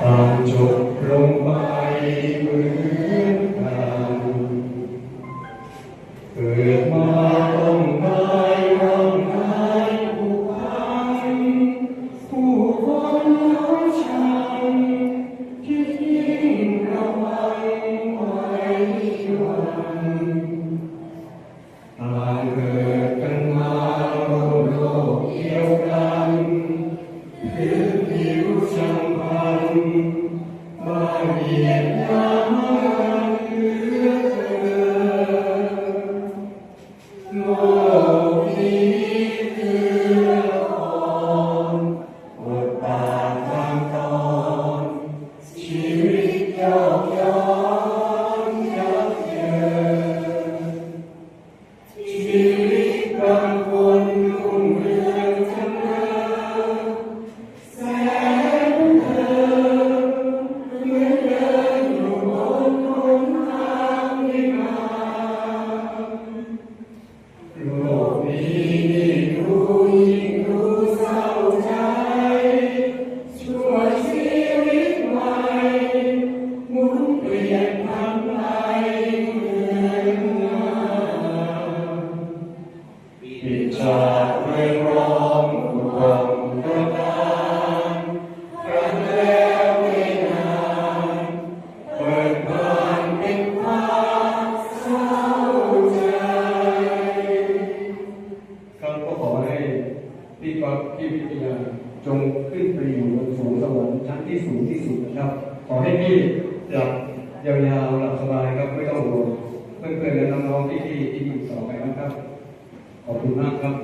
ต่างจบลงไปเหมือนกันเกิดมาต้องตา โล กนี้ยิ่งดูยิ่งดูเศร้าใจช่วยชีวิตใหม่หมุนเปลี่ยนพันไปเหมือนงาปิดฉากเรื่อง ที่วิทยาจงขึ้นไปอยู่บนสูงสวรรค์ชั้นที่สูงที่สุดนะครับ ขอให้พี่หลับยาวๆหลับสบายครับไม่ต้องห่วงเพื่อนๆและน้องๆที่ที่ที่อยู่ต่อไปนะครับ ขอบคุณมากครับ